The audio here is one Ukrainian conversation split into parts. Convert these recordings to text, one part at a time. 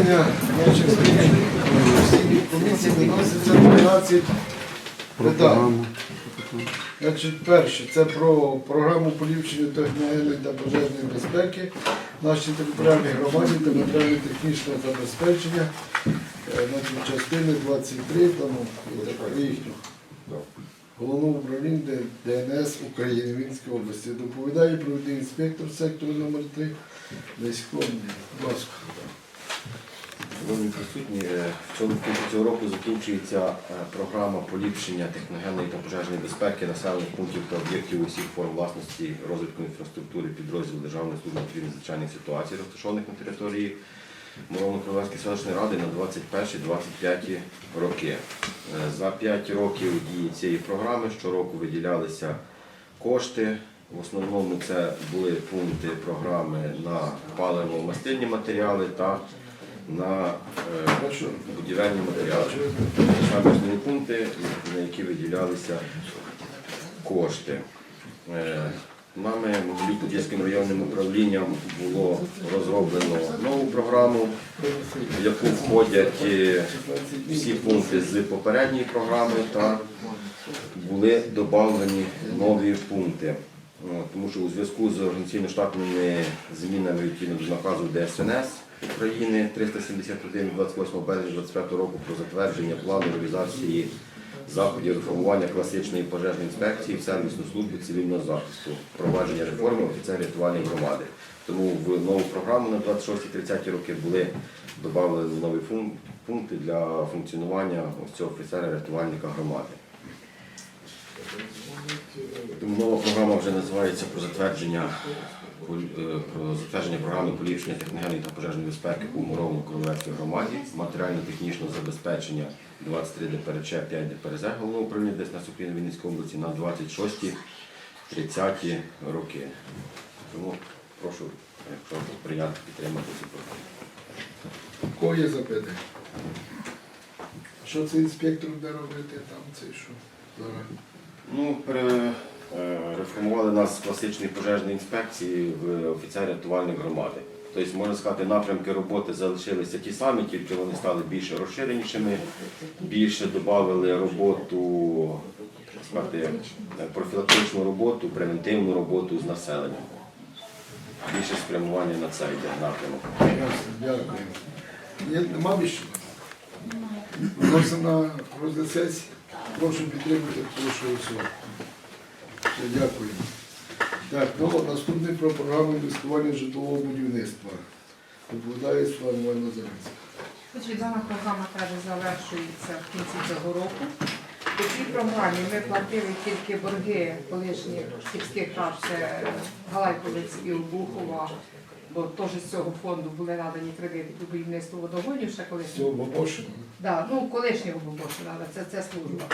засідання наших слідчих комісій виноситься 12 питань. Значить, перше, це про програму поліпшення техногенної та пожежної безпеки нашій територіальній громаді та матеріально-технічного забезпечення е, значить, частини 23 там, е, їхню. Головного управління ДНС України Вінської області. Доповідає провідний інспектор сектору номер 3 Лесько. Будь ласка. Шановні присутні, е, в цьому цього року закінчується е, програма поліпшення техногенної та пожежної безпеки населених пунктів та об'єктів усіх форм власності розвитку інфраструктури підрозділу Державної служби надзвичайних ситуацій, розташованих на території Мороно-Кривецької селищної ради на 21-25 роки. Е, За 5 років дії цієї програми щороку виділялися кошти. В основному це були пункти програми на паливо-мастильні матеріали та на е, будівельні матеріали. Саме пункти, на які виділялися кошти. Е, Нами Могилів-Подільським районним управлінням було розроблено нову програму, в яку входять е, всі пункти з попередньої програми та були додавлені нові пункти. Тому що у зв'язку з організаційно-штатними змінами відповідно наказу ДСНС України 371 28 березня 2025 року про затвердження плану реалізації заходів реформування класичної пожежної інспекції в сервісну службу цивільного захисту, провадження реформи офіцерів рятувальної громади. Тому в нову програму на 26-30 роки були додали нові пункти для функціонування ось цього офіцера-рятувальника громади. Тому нова програма вже називається про затвердження про затвердження програми поліпшення техногенної та пожежної безпеки у Муровно Кровецькій громаді, матеріально-технічного забезпечення 23 ДПРЧ, 5 ДПРЗ головного управління ДСНС України Вінницької області на 26-30 роки. Тому прошу, якщо прийняти, підтримати цю програму. Кого є запитання? Що цей інспектор буде робити там, цей що? Зараз. Ну, е, реформували нас з класичної пожежної інспекції в офіцер рятувальник громади. Тобто, можна сказати, напрямки роботи залишилися ті самі, тільки вони стали більше розширенішими, більше додали роботу, сказати, е, профілактичну роботу, превентивну роботу з населенням. Більше спрямування на це йде напрямок. Дякую. Нема більше? Вносимо на розгляд. Прошу підтримати, прошу голосувати. Дякую. Так, ну, наступний про програму інвестування житлового будівництва. Доповідає Світлана Івановна Зеленська. Значить, дана програма каже, завершується в кінці цього року. У цій програмі ми платили тільки борги колишніх сільських рад, це Галайковець і Обухова, бо теж з цього фонду були надані кредити під будівництво водогонів ще колись. Цього Бабошина. Да, ну, колишнього Бобошина, це, це служба.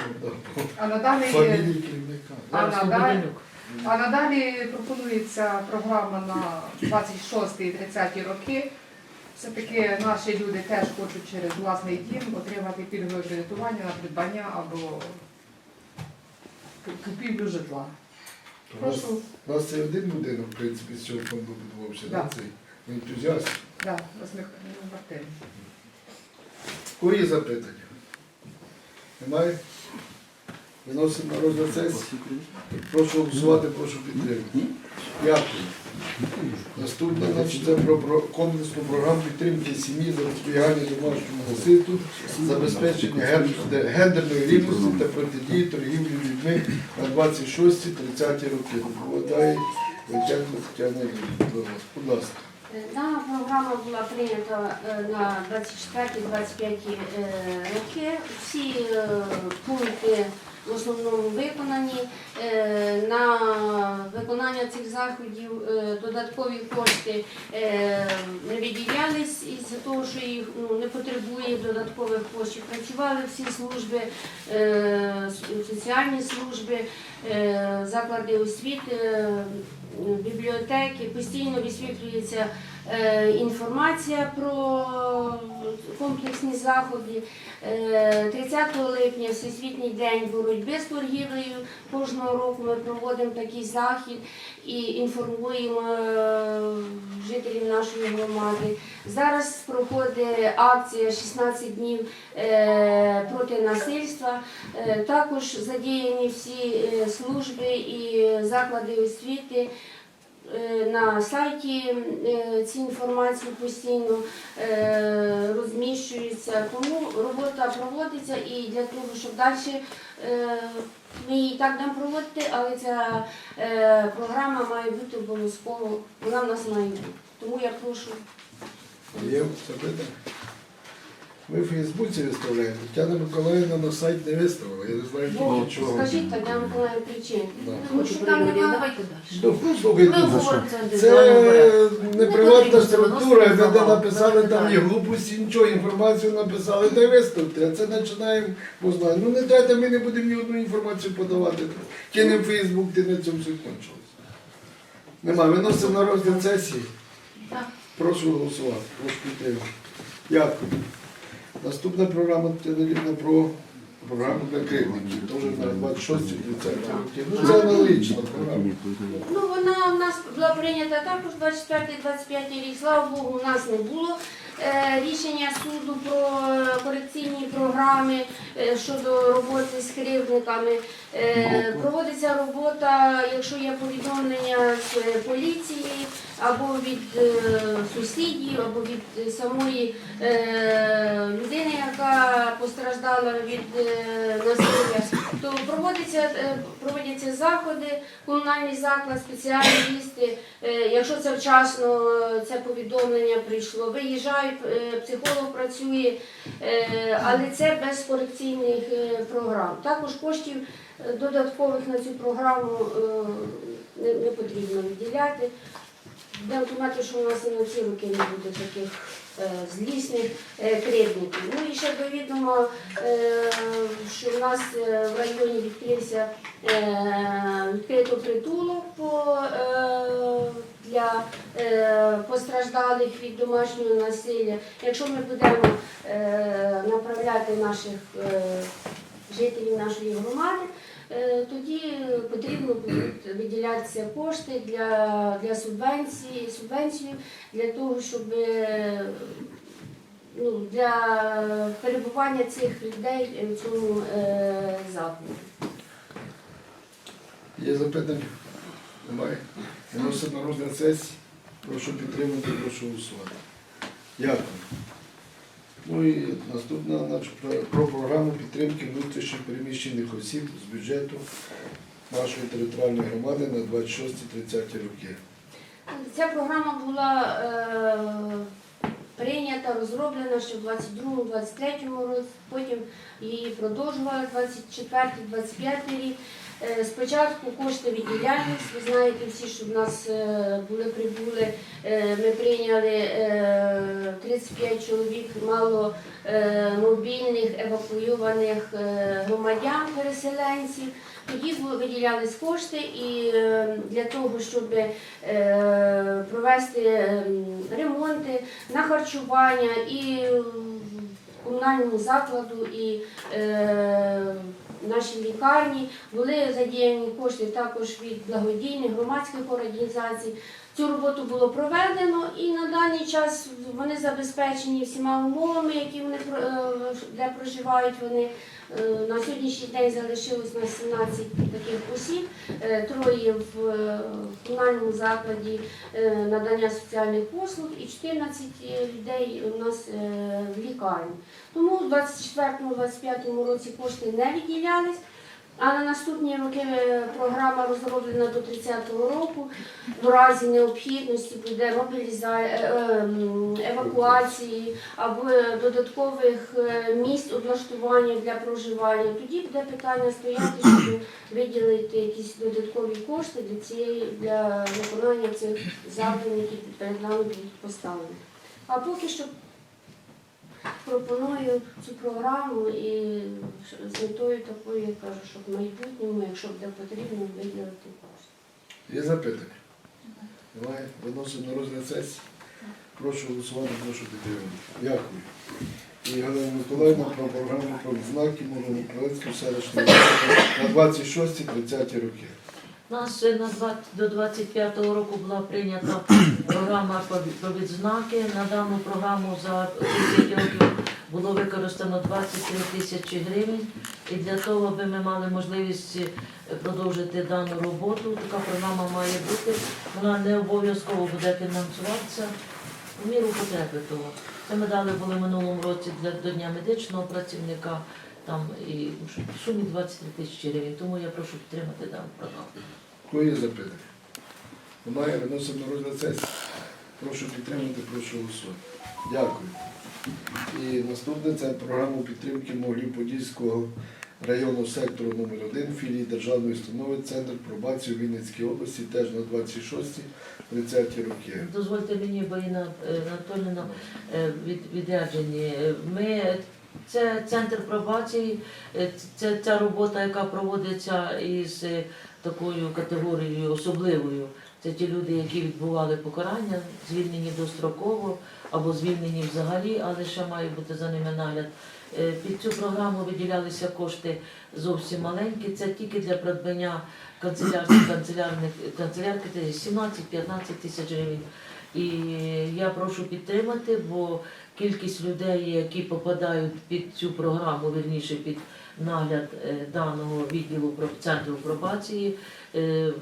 А надалі, Фамілії керівника. а надалі, а надалі пропонується програма на 26 і 30 роки. Все-таки наші люди теж хочуть через власний дім отримати пільгове кредитування на придбання або купівлю житла. У нас, Прошу, у нас це один будинок, в принципі, з цього фонду будувався, Да. да. цей ентузіаст. да, Осміх Мартин. У запитання? Немає? Виносимо на розгляд сесії. Прошу голосувати, прошу підтримати. Дякую. Наступне значить, це про, комплексну програму підтримки сім'ї за розпорягання домашнього насильству, забезпечення гендерної рівності та протидії торгівлі людьми на 26-30 роки. Доповідає Витягна Тетяна Юрійовна. Будь ласка. Дана програма була прийнята е, на 24-25 е, роки. Всі е, пункти в основному виконані. Е, На виконання цих заходів е, додаткові кошти е, не виділялись із-за того, що їх ну, не потребує додаткових коштів. Працювали всі служби, соціальні служби, заклади освіти, бібліотеки. Постійно висвітлюється інформація про комплексні заходи. Е, 30 липня Всесвітній день боротьби з торгівлею. Кожного року ми проводимо такий захід і інформуємо е, жителів нашої громади. Зараз проходить акція 16 днів е, проти насильства. Е, Також задіяні всі е, служби і заклади освіти. Е, На сайті е, ці інформації постійно е, розміщуються, тому робота проводиться і для того, щоб далі ми її так будемо проводити, але ця програма має бути обов'язково, вона в нас має бути. Тому я прошу. Є запитання? Ми в Фейсбуці виставляємо. Тетяна Миколаївна на сайт не виставила. Я не знаю, Ну, чого. скажіть тоді Миколаю причини. Да. Тому що там немає. Давайте далі. Ну, говоримо це Це не приватна структура, це де написали там є глупості, нічого, інформацію написали, та й виставте. А це починаємо, бо знаю. Ну не дайте, ми не будемо ні одну інформацію подавати. Кинемо в Фейсбук, ти на цьому все кончилось. Нема, виносимо на розгляд сесії. Прошу голосувати, прошу підтримати. Дякую. Наступна програма Тетяна про програму для керівників. Теж на 26 30 років. Ну це аналогічна програма. Ну, вона в нас була прийнята також 24-25 рік. Слава Богу, у нас не було е, рішення суду про корекційні програми е, щодо роботи з кривдниками. Е, проводиться робота, якщо є повідомлення з е, поліції або від е, сусідів, або від е, самої е, людини, яка постраждала від насилля, то проводиться, е, проводяться заходи, комунальний заклад, спеціалісти. Е, Якщо це вчасно це повідомлення прийшло, виїжджають, психолог працює, але це без корекційних програм. Також коштів додаткових на цю програму не потрібно виділяти. Будемо думати, що у нас і на ці роки не буде таких е, злісних е, кривдників. Ну і ще довідомо, е, що в нас е, в районі відкрився е, відкрито притулок по, е, для е, постраждалих від домашнього насилля. Якщо ми будемо е, направляти наших е, жителів нашої громади, тоді потрібно будуть виділятися кошти для, для субвенції, субвенцію для того, щоб е, ну, для перебування цих людей в цьому е, закладі. Є запитання? Немає. Виносимо на розгляд сесії. Прошу підтримати, прошу голосувати. Дякую. Ну і наступна значить, про, про програму підтримки внутрішньо переміщених осіб з бюджету нашої територіальної громади на 26-30 роки. Ця програма була е, прийнята, розроблена ще в 22-23 році, потім її продовжували 24-25 рік. Е, Спочатку кошти виділялись, ви знаєте всі, що в нас е, були прибули, е, ми прийняли е, 35 чоловік мало е, мобільних евакуйованих громадян, переселенців. Тоді виділялись кошти і для того, щоб провести ремонти на харчування і комунальному закладу, і нашій лікарні були задіяні кошти також від благодійних громадських організацій. Цю роботу було проведено і на даний час вони забезпечені всіма умовами, які вони е, де проживають вони. Е, На сьогоднішній день залишилось на 17 таких осіб, е, троє в е, комунальному закладі надання соціальних послуг і 14 людей у нас в лікарні. Тому у 24-25 році кошти не виділялись. А на наступні роки е, програма розроблена до 30-го року. В разі необхідності буде мобілізація, евакуації або е, додаткових е, місць облаштування для проживання. Тоді буде питання стояти, щоб виділити якісь додаткові кошти для цієї для виконання цих завдань, які перед нами будуть поставлені. А поки що пропоную цю програму і з метою такою, я кажу, щоб в майбутньому, якщо буде потрібно, виділити кошти. Є запитання? Немає. Виносимо на розгляд сесії. Прошу голосувати, прошу підтримати. Дякую. і Галина Миколаївна про програму про відзнаки Муром-Української селищної на 26-30 роки. Нас на 20 до 25-го року була прийнята програма про відзнаки. На дану програму за ці 5 років було використано 23 тисячі гривень. І для того, аби ми мали можливість е, продовжити дану роботу, така програма має бути. Вона не обов'язково буде фінансуватися в міру потреби того. Це ми дали були минулому році для до Дня медичного працівника. Там і в сумі 23 тисячі гривень. Тому я прошу підтримати дану програму. Кого є запитання? Немає, виносимо на розгляд сесії. Прошу підтримати, прошу голосувати. Дякую. І наступне це програма підтримки Могилів-Подільського району сектору номер 1 філії Державної установи Центр пробації у Вінницькій області теж на 26-30 роки. Дозвольте мені, бо Інна е, Анатоліївна е, від відряджені. Ми це центр пробації, е, це ця робота, яка проводиться із е, такою категорією особливою. Це ті люди, які відбували покарання, звільнені достроково або звільнені взагалі, але ще має бути за ними нагляд. Е, Під цю програму виділялися кошти зовсім маленькі. Це тільки для придбання канцелярських канцелярних канцелярки це 17-15 тисяч гривень. І я прошу підтримати, бо кількість людей, які попадають під цю програму, вірніше під нагляд е, даного відділу центру пробації, е,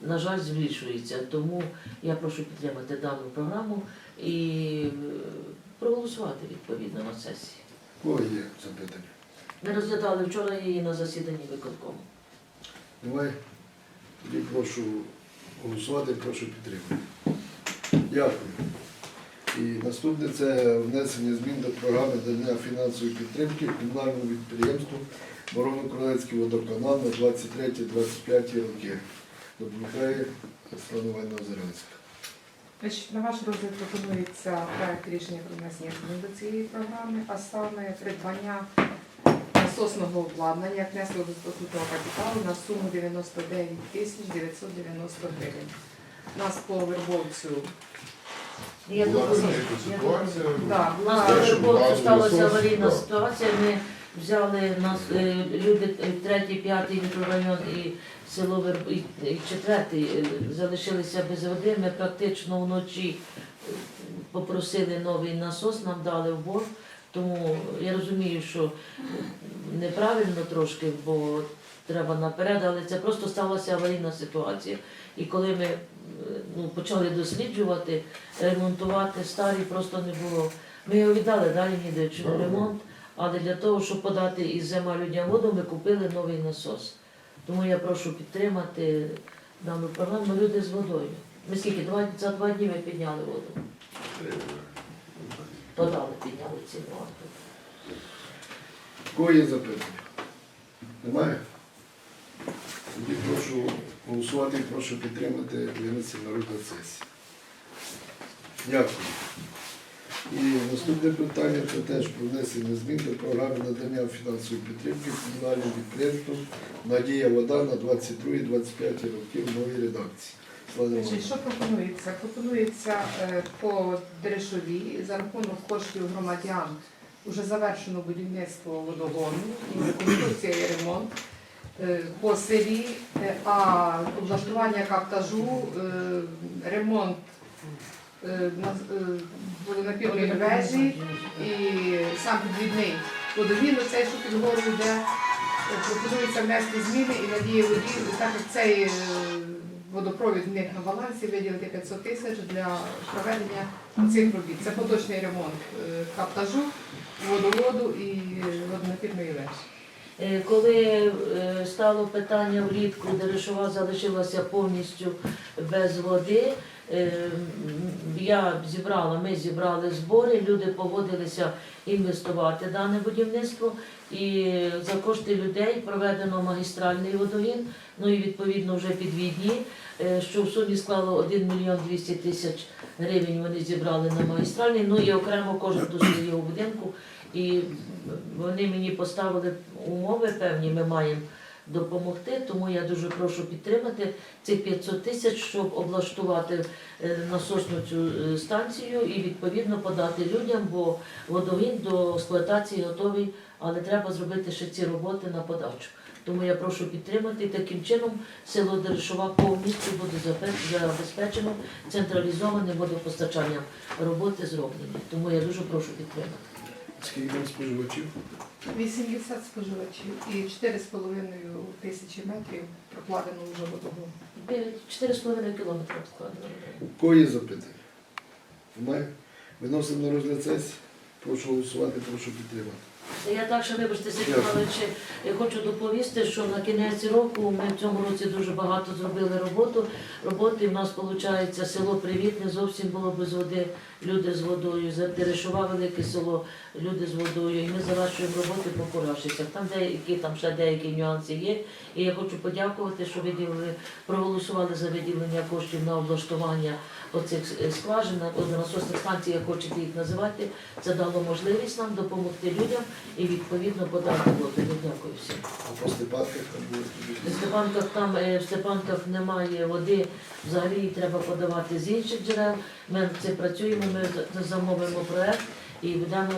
на жаль, збільшується. Тому я прошу підтримати дану програму і е, проголосувати відповідно на сесії. Кого є запитання? Ми розглядали вчора її на засіданні виконкому. Немає? Тоді прошу голосувати, прошу підтримати. Дякую. І наступне це внесення змін до програми надання фінансової підтримки комунальному підприємству Мороно-Кролецький водоканал на 23-25 роки. Світлана Іванівна Озерянська. На ваш розгляд пропонується проект рішення про внесення змін до цієї програми, а саме придбання насосного обладнання як внесло до статутного капіталу на суму 99 тисяч 990 гривень. Нас по вербовцю Я Була доповім. така Я ситуація. да, У нас на щоб сталася аварійна ситуація. Ми взяли нас е, люди е, третій, п'ятий мікрорайон і село Верб і, і четвертий е, залишилися без води. Ми практично вночі е, попросили новий насос, нам дали в борг. Тому я розумію, що неправильно трошки, бо треба наперед, але це просто сталася аварійна ситуація. І коли ми ну, почали досліджувати, ремонтувати старі, просто не було. Ми його віддали далі ніде в ремонт, але для того, щоб подати із зима людям воду, ми купили новий насос. Тому я прошу підтримати дану програму люди з водою. Ми скільки два, за два дні ми підняли воду. Подали, підняли ціну. Кого є запитання? Немає? Тоді прошу голосувати і прошу підтримати винесення на сесії. Дякую. І наступне питання це теж про внесення змін до програми надання фінансової підтримки комунальним підприємствам Надія вода на 22-25 роки в новій редакції. Що пропонується? Пропонується е, по Дерешові за рахунок коштів громадян вже завершено будівництво водогону, і реконструкція і ремонт. Е, По селі, е, а облаштування каптажу, е, ремонт на- водонапірної вежі і сам підвідний водовід, цей, що під гору йде, пропонується внести зміни і надія воді, так як цей водопровід в них на балансі виділити 500 тисяч для проведення цих робіт. Це поточний ремонт каптажу, водоводу і водонапірної вежі. Е, Коли е, стало питання влітку, Дерешова залишилася повністю без води, е, я зібрала, ми зібрали збори, люди погодилися інвестувати в дане будівництво. І за кошти людей проведено магістральний водогін, ну і відповідно вже підвідні, що в сумі склало 1 мільйон 200 тисяч гривень вони зібрали на магістральний, ну і окремо кожен до свого будинку. І вони мені поставили умови певні, ми маємо допомогти. Тому я дуже прошу підтримати цих 500 тисяч, щоб облаштувати е, насосну цю е, станцію і відповідно подати людям, бо водогін до експлуатації готовий, але треба зробити ще ці роботи на подачу. Тому я прошу підтримати таким чином село Дерешова повністю буде забезпечено централізованим водопостачанням. Роботи зроблені. Тому я дуже прошу підтримати. Скільки там споживачів? 80 споживачів і 4,5 тисячі метрів прокладено вже водогон. Біля 4,5 кілометри складно. У кого є запитання? Немає? Виносимо на розгляд сесії. Прошу голосувати, прошу підтримати. Я так ще вибачте, Сергій. Я хочу доповісти, що на кінець року ми в цьому році дуже багато зробили роботу. Роботи в нас виходить село Привітне, зовсім було без води, люди з водою, Дерешова велике село, люди з водою. І ми завершуємо роботи по Курашицях. Там деякі там ще деякі нюанси є. І я хочу подякувати, що виділили, проголосували за виділення коштів на облаштування оцих е, скважин, насосних станцій, як хочете їх називати. Це дало можливість нам допомогти людям і відповідно подати воду. Я Дякую всім. А по Степанках там В. Степанках там е, в Степанках немає води, взагалі її треба подавати з інших джерел. Ми цим працюємо, ми замовимо проект і будемо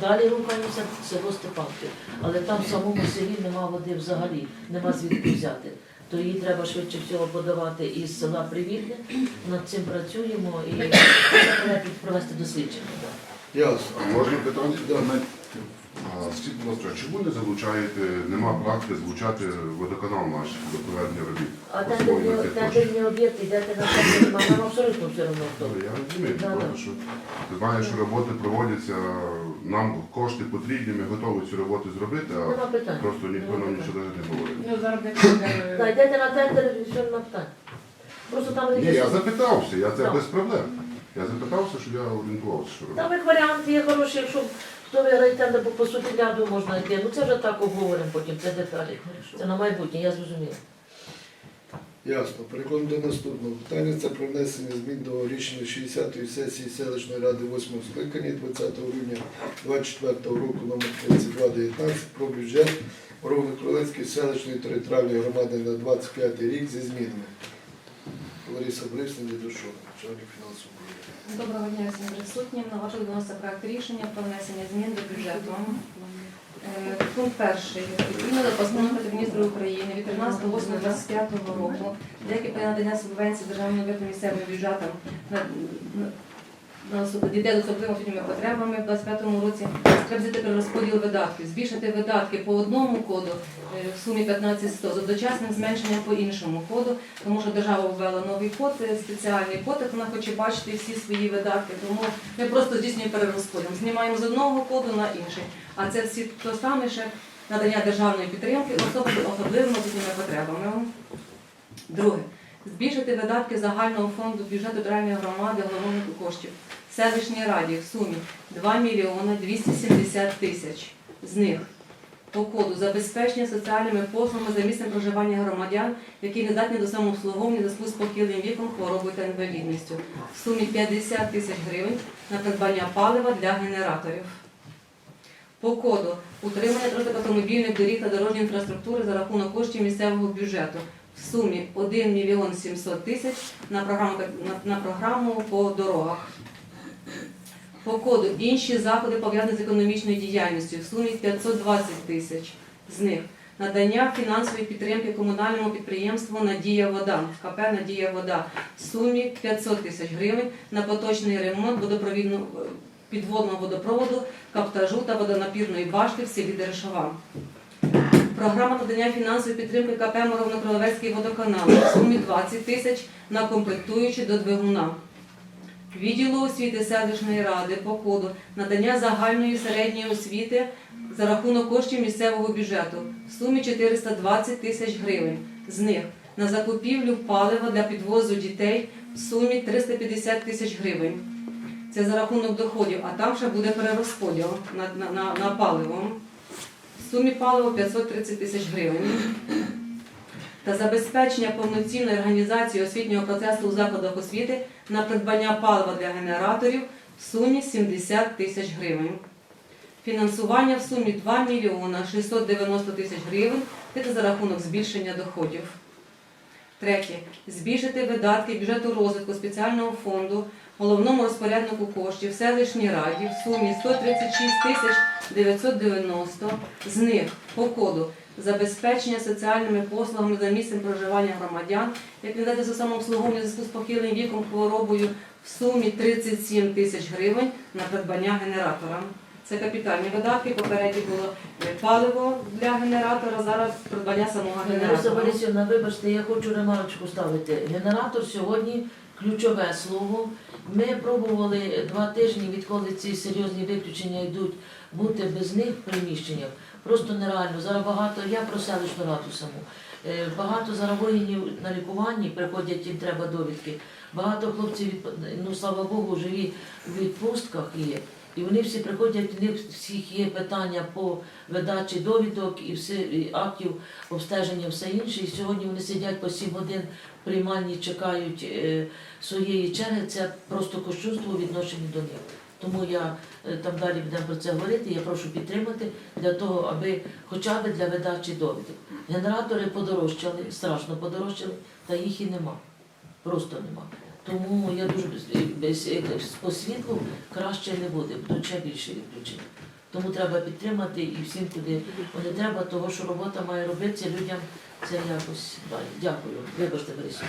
далі рухаємося в село Степанки. Але там в самому селі нема води взагалі, нема звідки взяти. То її треба швидше всього подавати із села Привільне. Над цим працюємо і треба провести дослідження. Ясно. Можна питання? Скажіть, будь ласка, чому не залучаєте, нема практики залучати водоканал наш до проведення робіт? А тендерні, тих коштів? тендерні об'єкти, йдете на тендерні, нам абсолютно все одно хто. Я розумію, Да, просто да. що ти знаєш, що роботи проводяться, нам кошти потрібні, ми готові ці роботи зробити, а Нема питань. просто ніхто нам нічого навіть не говорить. Ну, зараз не Так, йдете на тендер і все. Просто там Ні, якісь- я запитався, я це Так. без проблем. Я запитався, щоб я орієнтувався, що робити. Там як варіанти є хороші, якщо хто виграє тендер, бо по суті ряду можна йти. Ну це вже так обговоримо потім, це деталі. Це на майбутнє, я зрозуміла. Ясно. Переходимо до наступного питання. Це про внесення змін до рішення 60-ї сесії селищної ради 8 скликання 20 грудня 24 року номер 3219 про бюджет Ровно-Кролецької селищної територіальної громади на 25 рік зі змінами. Лариса Борисовна Дідушова, начальник фінансового управління. Доброго дня всім присутнім. На ваш виноситься проект рішення про внесення змін до бюджету. Е, Пункт перший. Відповідно до постанови міністра України від 13.08.25 року, деякі надання субвенції державного місцевим бюджетам дітей з особливими потребами в 25 році треба взяти при розподіл видатків, збільшити видатки по одному коду е, в сумі 15100 з одночасним зменшенням по іншому коду, тому що держава ввела новий код, е, спеціальний код, як вона хоче бачити всі свої видатки. Тому ми просто здійснюємо перерозподіл. Знімаємо з одного коду на інший. А це всі то саме ще надання державної підтримки особливими освітніми потребами. Друге. Збільшити видатки загального фонду бюджету територіальної громади головних коштів селищній раді в сумі 2 мільйони 270 тисяч. З них по коду забезпечення соціальними послугами за місцем проживання громадян, які не здатні до самообслуговування зв'язку з похилим віком, хворобою та інвалідністю. В сумі 50 тисяч гривень на придбання палива для генераторів. По коду утримання автомобільних доріг та дорожньої інфраструктури за рахунок коштів місцевого бюджету в сумі 1 мільйон 700 тисяч на програму, на, на програму по дорогах. По коду інші заходи пов'язані з економічною діяльністю в сумі 520 тисяч. З них надання фінансової підтримки комунальному підприємству Надія Вода, КП Надія Вода в сумі 500 тисяч гривень на поточний ремонт водопровідного підводного водопроводу, каптажу та водонапірної башти в селі Дерешова. Програма надання фінансової підтримки КП Моровно-Кролевецький водоканал в сумі 20 тисяч на комплектуючі до двигуна. Відділу освіти селищної ради по коду надання загальної середньої освіти за рахунок коштів місцевого бюджету в сумі 420 тисяч гривень. З них на закупівлю палива для підвозу дітей в сумі 350 тисяч гривень. Це за рахунок доходів, а там ще буде перерозподіл на, на, на, на паливо. Сумі паливо 530 тисяч гривень. Та забезпечення повноцінної організації освітнього процесу у закладах освіти на придбання палива для генераторів в сумі 70 тисяч гривень. Фінансування в сумі 2 мільйона 690 тисяч гривень. Це за рахунок збільшення доходів. Третє. Збільшити видатки бюджету розвитку спеціального фонду головному розпоряднику коштів селищній раді в сумі 136 тисяч 990. З них по коду забезпечення соціальними послугами за місцем проживання громадян, як віддати за самообслуговування зв'язку з похилим віком хворобою в сумі 37 тисяч гривень на придбання генератора. Це капітальні видатки. Попередньо було паливо для генератора, зараз придбання самого генератора. Вибачте, я хочу ремарочку ставити. Генератор сьогодні ключове слово. Ми пробували два тижні, відколи ці серйозні виключення йдуть, бути без них в приміщеннях. Просто нереально. Зараз багато, я про селищну раду саму. Е, Багато зараз на лікуванні приходять, їм треба довідки. Багато хлопців, ну слава Богу, живі в відпустках є. І вони всі приходять, у них всіх є питання по видачі довідок і всі і актів обстеження, все інше. І сьогодні вони сидять по 7 годин приймальні, чекають е, своєї черги. Це просто кощунство у відношенні до них. Тому я е, там далі будемо про це говорити. Я прошу підтримати для того, аби хоча б для видачі довідок. Генератори подорожчали, страшно подорожчали, та їх і нема. Просто нема. Тому я дуже без, без, без- по світлу краще не буде, будуть ще більше відключення. Тому треба підтримати і всім, куди не треба, того, що робота має робитися людям, це якось далі. Дякую. Вибачте, Борисі.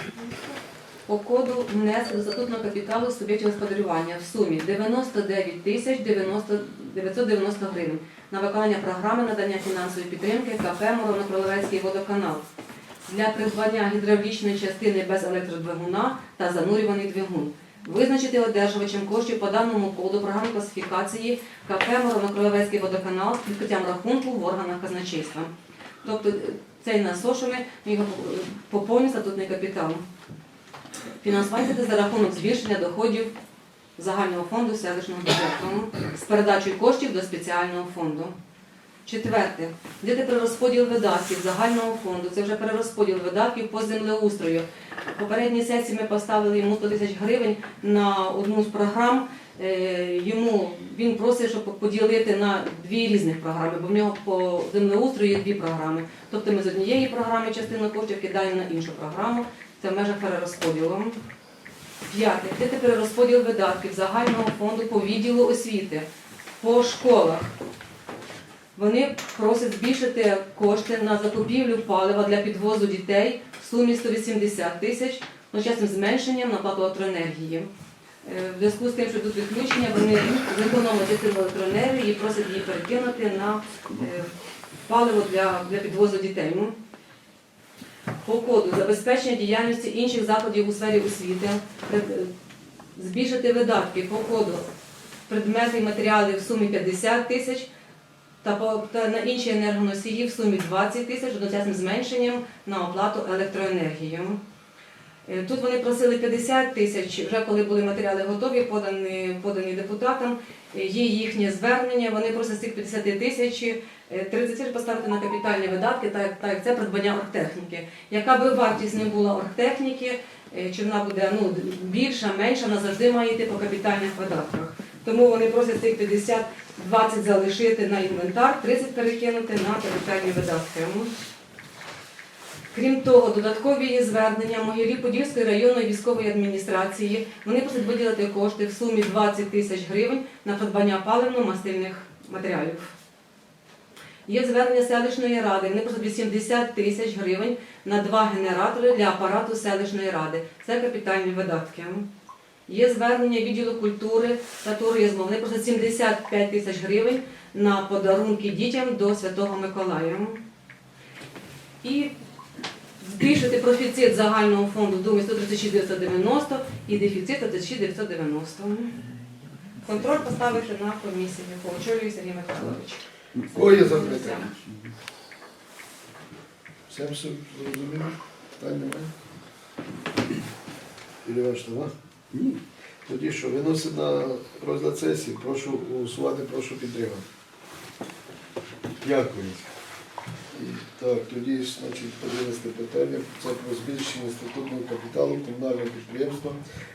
По коду внесли до статутного капіталу суб'єктів господарювання в сумі 99 тисяч 90 990 гривень на виконання програми надання фінансової підтримки КП Мороно-Кролевецький водоканал для придбання гідравлічної частини без електродвигуна та занурюваний двигун. Визначити одержувачем коштів по даному коду програми класифікації КП Мороно-Кролевецький водоканал з відкриттям рахунку в органах казначейства. Тобто е, цей насошує, ми його поповнює статутний капітал. Фінансування за рахунок збільшення доходів загального фонду селищного бюджету з передачею коштів до спеціального фонду. Четверте. Де перерозподіл видатків загального фонду. Це вже перерозподіл видатків по землеустрою. В попередній сесії ми поставили йому 100 тисяч гривень на одну з програм. Е, Йому він просить, щоб поділити на дві різних програми, бо в нього по землеустрою є дві програми. Тобто ми з однієї програми частину коштів кидаємо на іншу програму. Це в межах перерозподілу. П'яте. Де перерозподіл видатків загального фонду по відділу освіти по школах. Вони просять збільшити кошти на закупівлю палива для підвозу дітей в сумі 180 тисяч, одночасним зменшенням на плату електроенергії. Е, В зв'язку з тим, що тут відключення, вони зекономлять частину електроенергії і просять її перекинути на е, паливо для, для підвозу дітей. Ну, По коду забезпечення діяльності інших закладів у сфері освіти, е, збільшити видатки по коду предмети і матеріали в сумі 50 тисяч, та, на інші енергоносії в сумі 20 тисяч, одночасним зменшенням на оплату електроенергії. Е, Тут вони просили 50 тисяч, вже коли були матеріали готові, подані, подані депутатам, е, є їхнє звернення, вони просять цих 50 тисяч е, 30 тисяч поставити на капітальні видатки, так, так як це придбання оргтехніки. Яка би вартість не була оргтехніки, е, чи вона буде ну, більша, менша, вона завжди має йти по капітальних видатках. Тому вони просять цих 50 20 залишити на інвентар, 30 перекинути на капітальні видатки. Крім того, додаткові є звернення Могилів-Подільської районної військової адміністрації. Вони просять виділити кошти в сумі 20 тисяч гривень на придбання паливно-мастильних матеріалів. Є звернення селищної ради. Вони просять 80 тисяч гривень на два генератори для апарату селищної ради. Це капітальні видатки. Є звернення відділу культури та туризму. Вони просять 75 тисяч гривень на подарунки дітям до Святого Миколая. І збільшити профіцит загального фонду в Думі 136 990 і дефіцит 36 990. Контроль поставити на комісію, яку очолює Сергій Михайлович. Кого запитання? Всім все зрозуміло? Питань немає? Ілля Іванович, Ні. Тоді що, виносить на розгляд сесії, прошу голосувати, прошу підтримати. Дякую. Так, тоді значить, подивимося питання. Це про збільшення статутного капіталу комунального підприємства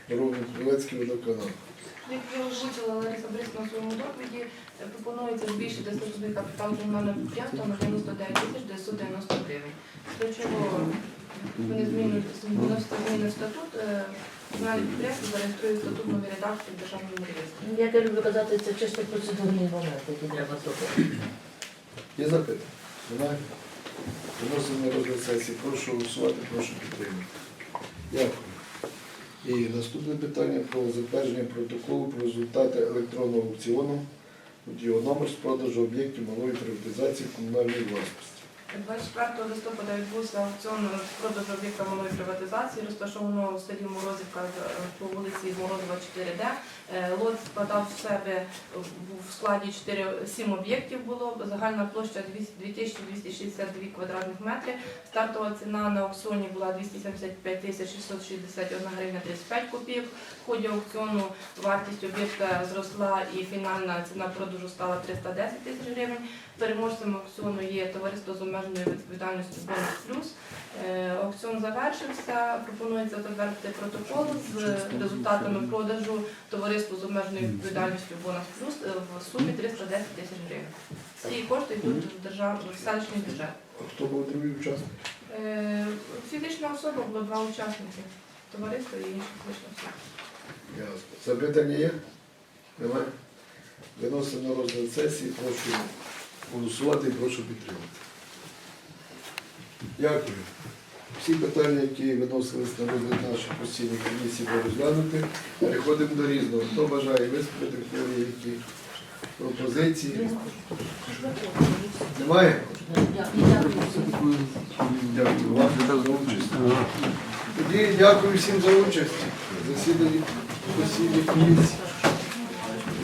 Ровно-Кривецький водоканал. Як вже озвучила Лариса Борисівна в своєму доповіді, е, пропонується збільшити статутний капітал комунального підприємства на 99 тисяч 990 гривень. Для чого вони змінюють зміни в статут, в державному реєстрі. Як я люблю казати, це чисто процедурний момент, який треба зробити. Є запитання? Немає? Виносимо на розгляд сесії. Прошу голосувати, прошу підтримати. Дякую. І наступне питання про затвердження протоколу про результати електронного аукціону. От його номер з продажу об'єктів малої приватизації комунальної власності. 24 листопада відбувся аукціон з продажу об'єкта малої приватизації, розташованого в селі Морозівка е, по вулиці Морозова 4Д. Е, Лот складав в себе в- складі 4, 7 об'єктів було, загальна площа 2262 квадратних метри. Стартова ціна на аукціоні була 275 тисяч 661 гривня 35 копійок. В ході аукціону вартість об'єкта зросла і фінальна ціна продажу стала 310 тисяч гривень. Переможцем аукціону є товариство з обмеженою відповідальністю Бонус Плюс. Е, Аукціон завершився. Пропонується затвердити протокол з результатами продажу товариству з обмеженою відповідальністю Бонус Плюс е, в сумі 310 тисяч гривень. Ці кошти йдуть в держав в селищний бюджет. А хто був другий учасник? Е, Фізична особа було два учасники. Товариство і інші фізичні особи. Ясно. Запитання є? Немає? Виносимо на розгляд сесії. Прошу голосувати і прошу підтримати. Дякую. Всі питання, які виносились на розгляд нашої постійної комісії, були розглянути. Переходимо до різного. Хто бажає виступити, хто є які пропозиції? Немає? Дякую. Вам за участь. Тоді дякую всім за участь. Засідання постійної комісії.